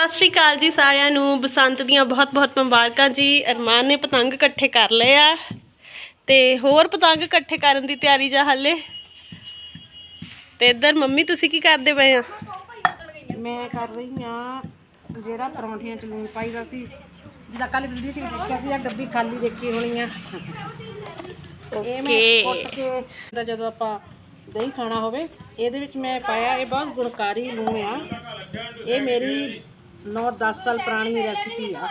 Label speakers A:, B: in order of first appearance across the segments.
A: ਸਤਿ ਸ਼੍ਰੀ ਅਕਾਲ ਜੀ ਸਾਰਿਆਂ ਨੂੰ। ਬਸੰਤ ਦੀਆਂ ਬਹੁਤ-ਬਹੁਤ ਮੁਬਾਰਕਾਂ ਜੀ। ਅਰਮਾਨ ਨੇ ਪਤੰਗ ਇਕੱਠੇ ਕਰ ਲਏ ਆ। ਤੇ ਹੋਰ ਪਤੰਗ ਇਕੱਠੇ ਕਰਨ ਦੀ ਤਿਆਰੀ ਜਾ ਹੱਲੇ। ਤੇ ਇੱਧਰ ਮੰਮੀ ਤੁਸੀਂ ਕੀ ਕਰਦੇ ਪਏ ਆ?
B: ਮੈਂ ਕਰ ਰਹੀ ਆ ਜਿਹੜਾ ਪਰੌਂਠੀਆਂ ਚ ਲੂਣ ਪਾਈਦਾ ਸੀ। ਜਿਹਦਾ ਕੱਲ ਵੀਡੀਓ ਚ ਦੇਖਿਆ ਸੀ ਆ ਡੱਬੀ ਖਾਲੀ ਦੇਖੀ ਹੋਣੀ ਆ। ਇਹ ਮੈਂ
A: ਓਕੇ।
B: ਕੁੱਟ ਕੇ ਦਾ ਜਦੋਂ ਆਪਾਂ ਦਹੀਂ ਖਾਣਾ ਹੋਵੇ ਇਹਦੇ ਵਿੱਚ ਮੈਂ ਪਾਇਆ ਇਹ ਬਹੁਤ ਗੁਣਕਾਰੀ ਲੂਣ ਆ। ਇਹ ਮੇਰੀ 9-10 ਸਾਲ ਪੁਰਾਣੀ ਰੈਸਿਪੀ ਆ।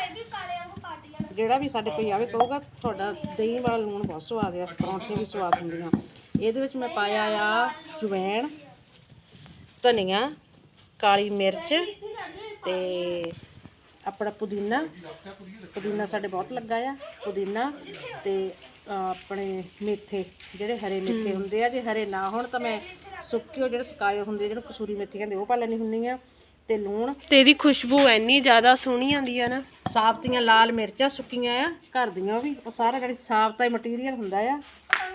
B: ਜਿਹੜਾ ਵੀ ਸਾਡੇ ਕੋਈ ਆਵੇ ਕਹੂਗਾ ਤੁਹਾਡਾ ਦਹੀਂ ਵਾਲਾ ਲੂਣ ਬਹੁਤ ਸਵਾਦ ਆ ਪਰੌਂਠੀਆਂ ਵੀ ਸਵਾਦ ਹੁੰਦੀਆਂ। ਇਹਦੇ ਵਿੱਚ ਮੈਂ ਪਾਇਆ ਆ ਜਵੈਣ ਧਨੀਆ ਕਾਲੀ ਮਿਰਚ ਤੇ ਆਪਣਾ ਪੁਦੀਨਾ। ਪੁਦੀਨਾ ਸਾਡੇ ਬਹੁਤ ਲੱਗਾ ਆ ਪੁਦੀਨਾ ਤੇ ਆਪਣੇ ਮੇਥੇ ਜਿਹੜੇ ਹਰੇ ਮੇਥੇ ਹੁੰਦੇ ਆ ਜੇ ਹਰੇ ਨਾ ਹੋਣ ਤਾਂ ਮੈਂ ਸੁੱਕੇ ਉਹ ਜਿਹੜੇ ਸੁਕਾਏ ਹੁੰਦੇ ਜਿਹੜੇ ਕਸੂਰੀ ਮੇਥੀ ਕਹਿੰਦੇ ਉਹ ਪਾ ਲੈਣੀ ਹੁੰਦੀ ਆ। ਤੇ ਲੂਣ।
A: ਤੇ ਇਹਦੀ ਖੁਸ਼ਬੂ ਇੰਨੀ ਜ਼ਿਆਦਾ ਸੋਹਣੀ ਆਉਂਦੀ ਆ ਨਾ।
B: ਸਾਬਤੀਆਂ ਲਾਲ ਮਿਰਚਾਂ ਸੁੱਕੀਆਂ ਆ ਘਰ ਦੀਆਂ ਵੀ। ਉਹ ਸਾਰਾ ਜਿਹੜੀ ਸਾਬਤਾ ਹੀ ਮਟੀਰੀਅਲ ਹੁੰਦਾ ਆ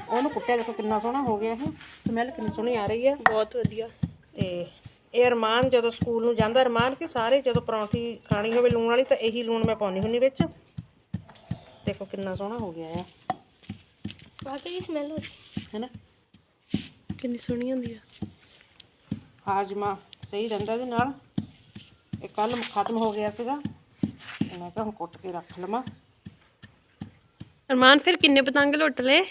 B: ਉਹਨੂੰ ਕੁੱਟਿਆ ਦੇਖੋ ਕਿੰਨਾ ਸੋਹਣਾ ਹੋ ਗਿਆ ਇਹ। ਸਮੈਲ ਕਿੰਨੀ ਸੋਹਣੀ ਆ ਰਹੀ ਆ।
A: ਬਹੁਤ ਵਧੀਆ।
B: ਤੇ ਇਹ ਅਰਮਾਨ ਜਦੋਂ ਸਕੂਲ ਨੂੰ ਜਾਂਦਾ ਅਰਮਾਨ ਕਿ ਸਾਰੇ ਜਦੋਂ ਪਰੌਂਠੀ ਖਾਣੀ ਹੋਵੇ ਲੂਣ ਵਾਲੀ ਤਾਂ ਇਹੀ ਲੂਣ ਮੈਂ ਪਾਉਣੀ ਹੁੰਨੀ ਵਿੱਚ। ਦੇਖੋ ਕਿੰਨਾ ਸੋਹਣਾ ਹੋ ਗਿਆ ਆ।
A: ਵਾਕਈ ਸਮੈਲ ਹੋ
B: ਹੈਨਾ?
A: ਕਿੰਨੀ ਸੋਹਣੀ ਹੁੰਦੀ ਆ।
B: ਹਾਜਮਾ ਸਹੀ ਰਹਿੰਦਾ ਇਹਦੇ ਨਾਲ। ਇਹ ਕੱਲ ਖਤਮ ਹੋ ਗਿਆ ਸੀਗਾ। ਮੈਂ ਕਿਹਾ ਹੁਣ ਕੁੱਟ ਕੇ ਰੱਖ ਲਵਾਂ।
A: ਅਰਮਾਨ ਫਿਰ ਕਿੰਨੇ ਪਤੰਗ ਲੁੱਟ ਲਏ?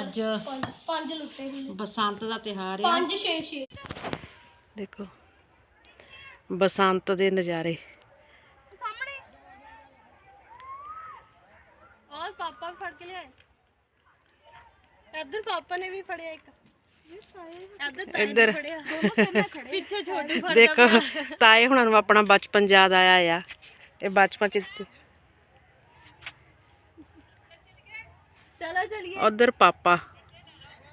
B: ਅੱਜ
C: ਪੰਜ ਲੁੱਟੇ
B: ਬਸੰਤ ਦਾ ਤਿਹਾਰ ਆ।
C: ਪੰਜ ਛੇ ਛੇ।
B: ਦੇਖੋ ਬਸੰਤ ਦੇ ਨਜ਼ਾਰੇ।
A: ਔਰ ਪਾਪਾ ਫੜ ਕੇ ਲਿਆਏ। ਇੱਧਰ ਪਾਪਾ ਨੇ ਵੀ ਫੜਿਆ ਇੱਕ। ਇੱਧਰ
B: ਇੱਧਰ।
A: ਪਿੱਛੇ ਛੋਟੇ ਫੜ
B: ਦੇਖੋ ਤਾਏ ਹੁਣਾਂ ਨੂੰ ਆਪਣਾ ਬਚਪਨ ਯਾਦ ਆਇਆ ਆ। ਇਹ ਬਚਪਨ ਚ
A: ਚਲੋ ਚਲੀਏ।
B: ਉਧਰ ਪਾਪਾ।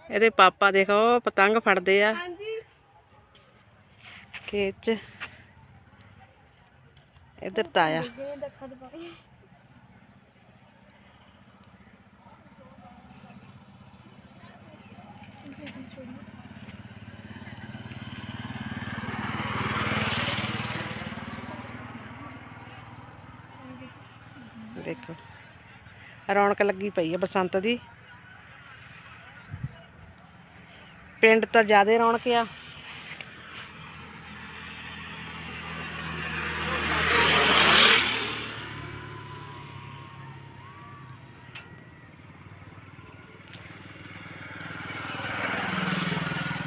B: ਇਹਦੇ ਪਾਪਾ ਦੇਖੋ ਪਤੰਗ ਫੜਦੇ ਆ।
A: ਹਾਂਜੀ।
B: ਖੇਤ ਚ। ਇੱਧਰ ਤਾਇਆ। ਦੇਖੋ। ਰੌਣਕ ਲੱਗੀ ਪਈ ਹੈ ਬਸੰਤ ਦੀ। ਪਿੰਡ ਤਾਂ ਜ਼ਿਆਦਾ ਰੌਣਕ ਆ।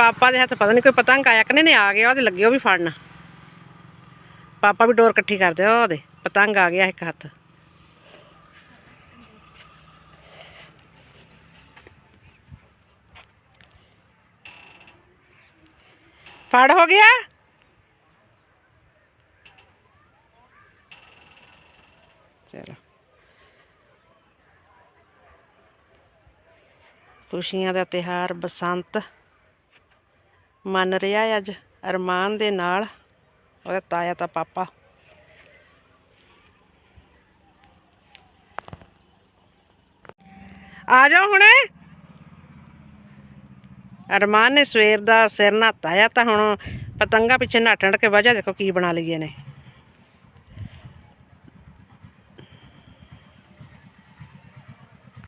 B: ਪਾਪਾ ਦੇ ਹੱਥ ਪਤਾ ਨਹੀਂ ਕੋਈ ਪਤੰਗ ਆਇਆ ਕਿ ਨਹੀਂ ਆ ਗਿਆ, ਉਹਦੇ ਲੱਗੇ ਉਹ ਵੀ ਫੜਨ। ਪਾਪਾ ਵੀ ਡੋਰ ਇਕੱਠੀ ਕਰਦੇ ਆ, ਉਹਦੇ ਪਤੰਗ ਆ ਗਿਆ ਇੱਕ ਹੱਥ। ਫੜ ਹੋ ਗਿਆ? ਚਲੋ। ਖੁਸ਼ੀਆਂ ਦਾ ਤਿਹਾਰ ਬਸੰਤ। ਮੰਨ ਰਿਹਾ ਹੈ ਅੱਜ ਅਰਮਾਨ ਦੇ ਨਾਲ ਉਹਦਾ ਤਾਇਆ ਤਾਂ ਪਾਪਾ। ਆ ਜਾਓ ਹੁਣੇ। ਅਰਮਾਨ ਨੇ ਸਵੇਰ ਦਾ ਸਿਰ ਨਹਾਤਾ ਤਾਂ ਹੁਣ ਪਤੰਗਾ ਪਿੱਛੇ ਨੱਠਣ ਕੇ ਵਜ੍ਹਾ ਦੇਖੋ ਕੀ ਬਣਾ ਲਈਏ ਨੇ।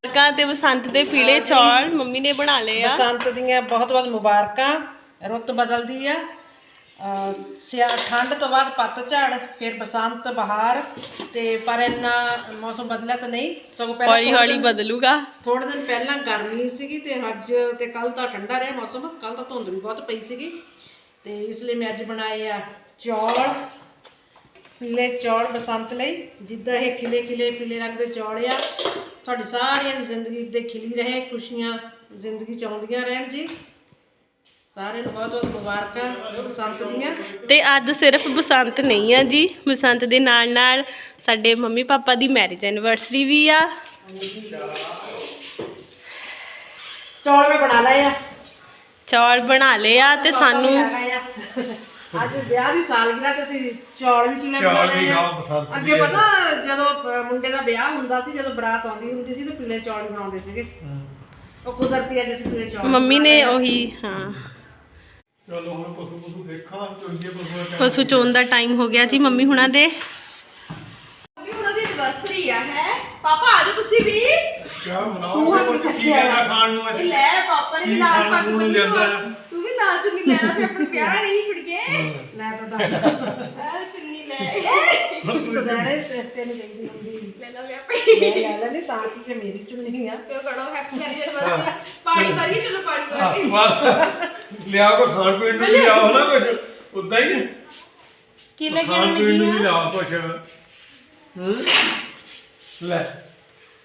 A: ਮੁਬਾਰਕਾਂ ਤੇ ਬਸੰਤ ਦੇ ਪੀਲੇ ਚੌਲ ਮੰਮੀ ਨੇ ਬਣਾ ਲਏ ਆ।
B: ਬਸੰਤ ਦੀਆਂ ਬਹੁਤ ਬਹੁਤ ਮੁਬਾਰਕਾਂ। ਰੁੱਤ ਬਦਲਦੀ ਆ। ਸਿਆ ਠੰਡ ਤੋਂ ਬਾਅਦ ਪੱਤਝੜ ਫਿਰ ਬਸੰਤ ਬਹਾਰ ਤੇ ਪਰ ਇੰਨਾ ਮੌਸਮ ਬਦਲਿਆ ਤਾਂ ਨਹੀਂ। ਸਗੋਂ ਪਹਿਲਾਂ
A: ਹੌਲੀ ਹੌਲੀ ਬਦਲੂਗਾ।
B: ਥੋੜੇ ਦਿਨ ਪਹਿਲਾਂ ਗਰਮੀ ਸੀਗੀ ਤੇ ਅੱਜ ਤੇ ਕੱਲ ਤਾਂ ਠੰਡਾ ਰਿਹਾ ਮੌਸਮ। ਕੱਲ ਤਾਂ ਧੁੰਦ ਵੀ ਬਹੁਤ ਪਈ ਸੀਗੀ। ਤੇ ਇਸ ਲਈ ਮੈਂ ਅੱਜ ਬਣਾਏ ਆ ਚੌਲ ਪੀਲੇ ਚੌਲ ਬਸੰਤ ਲਈ। ਜਿੱਦਾਂ ਇਹ ਖਿਲੇ ਖਿਲੇ ਪੀਲੇ ਰੰਗ ਦੇ ਚੌਲ ਆ ਤੁਹਾਡੀ ਸਾਰਿਆਂ ਦੀ ਜ਼ਿੰਦਗੀ ਦੇ ਖਿਲੀ ਰਹੇ ਖੁਸ਼ੀਆਂ ਜ਼ਿੰਦਗੀ ਚ ਆਉਂਦੀਆਂ ਰਹਿਣ ਜੀ। ਸਾਰਿਆਂ ਨੂੰ ਬਹੁਤ ਬਹੁਤ ਮੁਬਾਰਕਾਂ ਬਸੰਤ ਦੀਆਂ।
A: ਤੇ ਅੱਜ ਸਿਰਫ ਬਸੰਤ ਨਹੀਂ ਆ ਜੀ ਬਸੰਤ ਦੇ ਨਾਲ ਨਾਲ ਸਾਡੇ ਮੰਮੀ ਪਾਪਾ ਦੀ ਮੈਰਿਜ ਐਨਵਰਸਰੀ ਵੀ ਆ।
B: ਚੌਲ ਮੈਂ ਬਣਾ ਲਏ ਆ।
A: ਚੌਲ ਬਣਾ ਲਏ ਆ ਤੇ ਸਾਨੂੰ
B: ਅੱਜ ਵਿਆਹ ਦੀ ਸਾਲਗਿਰਾ ਤੇ ਅਸੀਂ ਚੌਲ ਵੀ ਪੀਲੇ ਬਣਾ ਲਏ ਆ। ਅੱਗੇ ਪਤਾ ਜਦੋਂ ਮੁੰਡੇ ਦਾ ਵਿਆਹ ਹੁੰਦਾ ਸੀ ਜਦੋਂ ਬਰਾਤ ਆਉਂਦੀ ਹੁੰਦੀ ਸੀ ਤੇ ਪੀਲੇ ਚੌਲ ਬਣਾਉਂਦੇ ਸੀਗੇ। ਉਹ ਕੁਦਰਤੀ ਅੱਜ ਅਸੀਂ ਪੀਲੇ ਚੌਲ
A: ਮੰਮੀ ਨੇ ਉਹੀ ਹਾਂ।
D: ਚਲੋ ਹੁਣ ਪਸ਼ੂ ਪਸ਼ੂ ਦੇਖਾਂ ਚੋਈਏ ਪਸ਼ੂ ਦਾ
A: ਪਸ਼ੂ ਚੋਣ ਦਾ ਟਾਈਮ ਹੋ ਗਿਆ ਜੀ ਮੰਮੀ ਹੁਣਾਂ ਦੇ।
C: ਮੰਮੀ ਉਹਨਾਂ ਦੀ ਐਨਵਰਸਰੀ ਆ ਹੈ। ਪਾਪਾ ਆ ਜਾਓ ਤੁਸੀਂ ਵੀ।
D: ਕਿਆ ਮਨਾਓ ਕੁਝ ਕੀ ਲੈਣਾ ਖਾਣ ਨੂੰ ਅੱਜ?
C: ਇਹ ਲੈ ਪਾਪਾ ਨੇ ਵੀ ਨਾਲ ਪੱਗ
D: ਨੂੰ
C: ਬੰਨੀ ਹੋਈ।
D: ਹੈ?
C: ਤੂੰ ਵੀ ਨਾਲ ਚੁੰਨੀ ਲੈਣਾ ਫਿਰ ਆਪਣੀ ਵਿਆਹ ਨਹੀਂ ਕੁੜੀਏ।
B: ਲੈ ਤਾਂ ਦੱਸ।
C: ਆ ਚੁੰਨੀ ਲੈ।
B: ਸਦਾਣੇ ਤੇ ਨਹੀਂ ਚਾਹੀਦੀ ਹੁੰਦੀ
C: ਲੈ ਲਾ ਵਿਆਹ ਪਈ
B: ਮੈਂ ਲੈ ਲੈਣੀ ਤਾਂ ਕਿ ਇਹ ਮੇਰੀ ਚੁੰਨੀ ਆ।
C: ਤੇ ਕੜੋ ਹੈਪੀ ਐਨਵਰਸਰੀ ਪਾਣੀ ਭਰੀ ਚਲੋ ਪਾਣੀ ਭਰੀ
D: ਬਸ। ਲਿਆ ਕੋ ਖਾਣ ਪੀਣ ਨੂੰ ਵੀ ਲਿਆਓ ਨਾ ਕੁਝ ਉਦਾਂ ਹੀ
A: ਕੀ ਲੈ ਕੇ
D: ਖਾਣ ਪੀਣ ਨੂੰ ਵੀ
A: ਆਉਣੀ
D: ਲਿਆਓ ਕੁਝ ਹੂੰ? ਲੈ।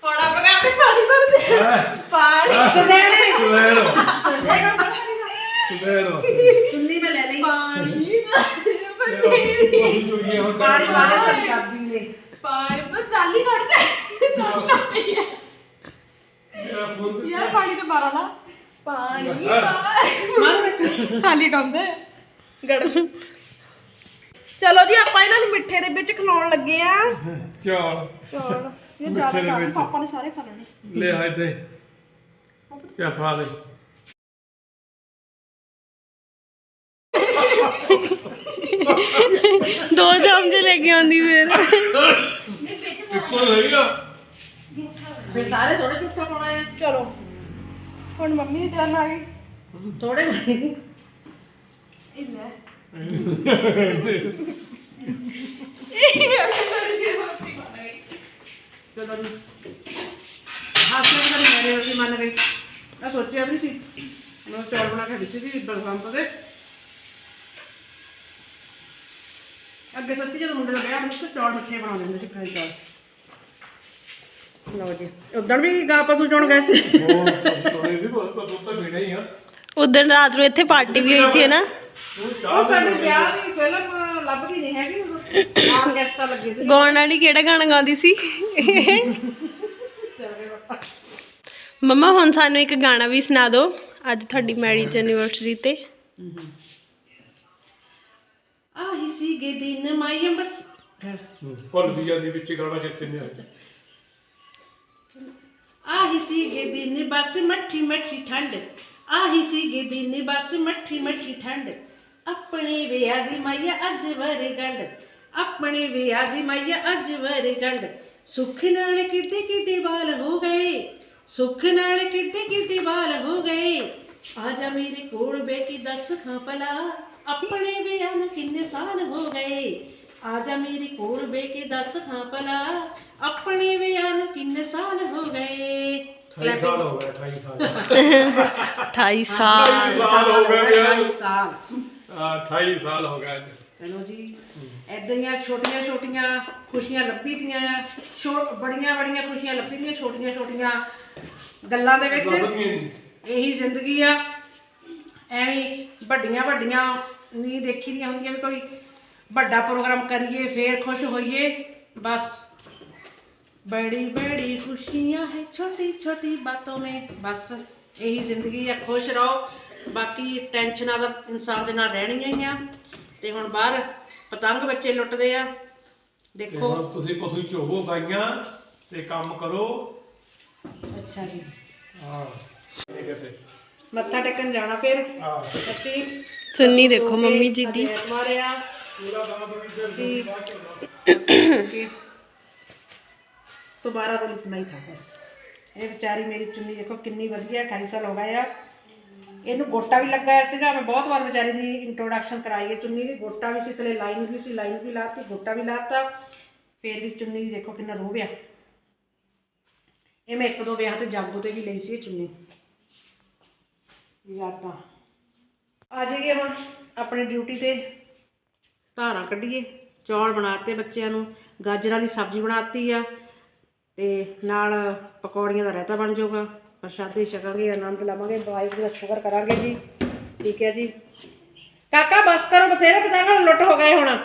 C: ਫੋੜਾ ਪਕਾ ਕੇ ਪਾਣੀ ਭਰਦੇ
D: ਲੈ।
C: ਪਾਣੀ।
D: ਲੋ। ਲੈ ਲੋ
B: ਚੁੰਨੀ ਮੈਂ ਲੈ ਲਈ।
C: ਪਾਣੀ।
B: ਪਾਣੀ ਵਾਲੇ ਤਾਂ ਕਰਦੀ ਨੇ
C: ਪਾਣੀ ਬਸ ਚਾਲੀ ਕੱਢ ਦੇ ਦੇ ਯਾਰ ਪਾਣੀ ਤੇ ਮਾਰਾ ਨਾ ਪਾਣੀ
B: ਮਰ
C: ਖਾਲੀ ਡੋਂਦੇ। ਗੜ ਚਲੋ ਜੀ ਆਪਾਂ ਇਹਨਾਂ ਨੂੰ ਮਿੱਠੇ ਦੇ ਵਿੱਚ ਖਿਲਾਉਣ ਲੱਗੇ ਆ।
D: ਚਾਲ।
C: ਚਲ। ਇਹ
D: ਮਿੱਠੇ ਦੇ ਵਿੱਚ।
C: ਪਾਪਾ ਨੇ ਸਾਰੇ ਖਾ ਲੈਣੇ।
D: ਲੈ ਆਏ ਤੇ ਕਿਆ ਫਾ ਦੇ
A: ਦੋ ਚਮਚੇ ਲੈ ਕੇ ਆਉਂਦੀ ਫੇਰ।
D: ਇੱਕੋ ਲਈਗਾ
B: ਫਿਰ ਸਾਰੇ ਥੋੜੇ ਝੂਠਾ ਪਾਉਣਾ ਹੈ
C: ਚਲੋ। ਹੁਣ ਮੰਮੀ ਦੀ ਟਰਨ ਆ ਗਈ
B: ਥੋੜੇ
C: ਲੈ
B: ਚਲੋ ਜੀ। ਹਾਸੇ ਨਾਲ ਮੇਰੇ ਰੋਟੀ ਮੰਨ ਗਈ ਮੈਂ ਸੋਚਿਆ ਵੀ ਸੀ। ਮੈਂ ਚੌਲ ਬਣਾ ਕੇ ਦਿੱਤੇ ਸੀ ਬਲਵੰਤ ਦੇ। ਅੱਗੇ ਸੱਚੀ ਜਦੋਂ ਮੁੰਡੇ ਦਾ ਵਿਆਹ ਹੁੰਦਾ ਸੀ ਚੌਲ ਮਿੱਠੇ ਬਣਾ ਦਿੰਦੇ ਸੀ ਖਾਈ ਚੌਲ। ਲਓ ਜੀ। ਉਦੋਂ ਵੀ ਗਾ ਪਸ਼ੂ ਚੋਣ ਗਏ ਸੀ।
D: ਉਹ ਸੋਨੇ ਦੀ ਬਹੁਤ ਤਾਂ ਦੁੱਧ ਤਾਂ ਪੀਣਾ ਹੀ ਆ।
A: ਉਦੋਂ ਰਾਤ ਨੂੰ ਇੱਥੇ ਪਾਰਟੀ ਵੀ ਹੋਈ ਸੀ ਨਾ?
B: ਉਹ ਸਾਡੇ ਵਿਆਹ ਦੀ ਫਿਲਮ ਲੱਭਦੀ ਨਹੀਂ ਹੈਗੀ ਆਰਕੈਸਟਰਾ ਲੱਗੀ ਸੀ।
A: ਗਾਉਣ ਵਾਲੀ ਕਿਹੜਾ ਗਾਣਾ ਗਾਉਂਦੀ ਸੀ? ਮੰਮਾ ਹੁਣ ਸਾਨੂੰ ਇੱਕ ਗਾਣਾ ਵੀ ਸੁਣਾ ਦਿਓ। ਅੱਜ ਤੁਹਾਡੀ ਮੈਰਿਜ ਐਨੀਵਰਸਰੀ ਤੇ।
B: ਆਹੀ ਸੀਗੇ ਦਿਨ ਮਾਇਆ ਬਸ।
D: ਭੁੱਲ ਵੀ ਜਾਂਦੀ ਵਿੱਚ ਗਾਣਾ ਚੇਤੇ ਨਹੀਂ ਆਉਂਦਾ।
B: ਆਹੀ ਸੀਗੇ ਦਿਨ, ਬਸ ਮੱਠੀ ਮੱਠੀ ਠੰਡ। ਆਹੀ ਸੀਗੇ ਦਿਨ, ਬਸ ਮੱਠੀ ਮੱਠੀ ਠੰਡ। ਆਪਣੇ ਵਿਆਹ ਦੀ ਮਾਇਆ ਅੱਜ ਵਰ ਆਪਣੇ ਵਿਆਹ ਦੀ ਮਾਇਆ ਅੱਜ ਵਰ ਸੁੱਖ ਨਾਲ ਕਿੱਡੇ ਕਿੱਡੇ ਵਾਲ ਹੋ ਗਏ। ਸੁੱਖ ਨਾਲ ਕਿੱਡੇ ਕਿੱਡੇ ਵਾਲ ਹੋ ਗਏ। ਆ ਜਾ ਮੇਰੇ ਕੋਲ ਬੈ ਕੇ ਦੱਸ ਖਾਂ ਭਲਾ। ਆਪਣੇ ਵਿਆਹ ਨੂੰ ਕਿੰਨੇ ਸਾਲ ਹੋ ਗਏ? ਆ ਜਾ ਮੇਰੇ ਕੋਲ ਬੈ ਕੇ ਦੱਸ ਖਾਂ ਭਲਾ ਆਪਣੇ ਵਿਆਹ ਨੂੰ ਕਿੰਨੇ ਸਾਲ ਹੋ ਗਏ?
D: 28 ਸਾਲ ਹੋ ਗਏ 28 ਸਾਲ।
A: 28 ਸਾਲ।
D: 28 ਸਾਲ ਹੋ ਗਏ ਵਿਆਹ ਨੂੰ।
B: 28 ਸਾਲ।
D: ਆ, 28 ਸਾਲ ਹੋ ਗਏ
B: ਚਲੋ ਜੀ ਐਦਾਂ ਦੀਆਂ ਛੋਟੀਆਂ ਛੋਟੀਆਂ ਖੁਸ਼ੀਆਂ ਲੱਭੀ ਦੀਆਂ ਆ ਛੋ ਬੜੀਆਂ ਬੜੀਆਂ ਖੁਸ਼ੀਆਂ ਲੱਭੀ ਦੀਆਂ ਛੋਟੀਆਂ ਛੋਟੀਆਂ ਗੱਲਾਂ ਦੇ ਵਿੱਚ। ਇਹੀ ਜ਼ਿੰਦਗੀ ਆ। ਐਵੇਂ ਹੀ ਵੱਡੀਆਂ ਵੱਡੀਆਂ ਨਹੀਂ ਦੇਖੀ ਦੀਆਂ ਹੁੰਦੀਆਂ ਵੀ ਕੋਈ ਵੱਡਾ ਪ੍ਰੋਗਰਾਮ ਕਰੀਏ ਫੇਰ ਖੁਸ਼ ਹੋਈਏ ਬਸ। ਬੜੀ ਬੜੀ ਖੁਸ਼ੀਆਂ ਹੈ ਛੋਟੀ ਛੋਟੀ ਬਾਤੋਂ ਮੇ ਬਸ। ਇਹੀ ਜ਼ਿੰਦਗੀ ਆ ਖੁਸ਼ ਰਹੋ। ਬਾਕੀ ਟੈਨਸ਼ਨਾਂ ਦਾ ਇਨਸਾਨ ਦੇ ਨਾਲ ਰਹਿਣੀਆਂ ਹੀ ਆ। ਤੇ ਹੁਣ ਬਾਹਰ ਪਤੰਗ ਬੱਚੇ ਲੁੱਟਦੇ ਆ। ਦੇਖੋ।
D: ਹੁਣ ਤੁਸੀਂ ਪਸ਼ੂ ਚੋਗੋ ਗਾਈਆਂ ਤੇ ਕੰਮ ਕਰੋ।
B: ਅੱਛਾ ਜੀ।
D: ਹਾਂ। ਇਹ ਕਿਸੇ
B: ਮੱਥਾ ਟੇਕਣ ਜਾਣਾ ਫਿਰ।
D: ਹਾਂ।
B: ਅਸੀਂ
A: ਸੁੰਨੀ ਦੇਖੋ ਮੰਮੀ ਜੀ ਦੀ।
B: ਮਾਰਿਆ। दोबारा रोल इतना ही था बस ਇਹ ਵਿਚਾਰੀ ਮੇਰੀ ਚੁੰਨੀ ਦੇਖੋ ਕਿੰਨੀ ਵਧੀਆ 28 ਸਾਲ ਹੋ ਗਏ ਆ ਇਹਨੂੰ ਗੋਟਾ ਵੀ ਲੱਗਾ ਹੋਇਆ ਸੀਗਾ ਮੈਂ ਬਹੁਤ ਵਾਰ ਵਿਚਾਰੀ ਦੀ ਇੰਟਰੋਡਕਸ਼ਨ ਕਰਾਈ ਹੈ ਚੁੰਨੀ ਦੀ ਗੋਟਾ ਵੀ ਸੀ ਥਲੇ ਲਾਈਨ ਵੀ ਸੀ ਲਾਈਨ ਵੀ ਲਾਤੀ ਗੋਟਾ ਵੀ ਲਾਤਾ ਫੇਰ ਵੀ ਚੁੰਨੀ ਦੀ ਦੇਖੋ ਕਿੰਨਾ ਰੋਹ ਆ ਇਹ ਮੈਂ ਇੱਕ ਦੋ ਵਿਆਹ ਤੇ ਜਾਗੋ ਤੇ ਵੀ ਲਈ ਸੀ ਇਹ ਚੁੰਨੀ ਯਾਦਾਂ ਆ ਜਾਈਏ ਹੁਣ ਆਪਣੀ ਡਿਊਟੀ ਤੇ ਧਾਰਾਂ ਕੱਢੀਏ, ਚੌਲ ਬਣਾਤੇ ਬੱਚਿਆਂ ਨੂੰ, ਗਾਜਰਾਂ ਦੀ ਸਬਜ਼ੀ ਬਣਾਤੀ ਆ, ਤੇ ਨਾਲ ਪਕੌੜੀਆਂ ਦਾ ਰਹਿਤਾ ਬਣ ਜਾਊਗਾ। ਪ੍ਰਸ਼ਾਦੇ ਛਕਾਂਗੇ ਆਨੰਦ ਲਵਾਂਗੇ, ਵਾਹਿਗੁਰੂ ਦਾ ਸ਼ੁਕਰ ਕਰਾਂਗੇ ਜੀ। ਠੀਕ ਹੈ ਜੀ। ਕਾਕਾ, ਬਸ ਕਰੋ, ਬਥੇਰੇ ਪਤੰਗ ਲੁੱਟ ਹੋ ਗਏ ਹੁਣ।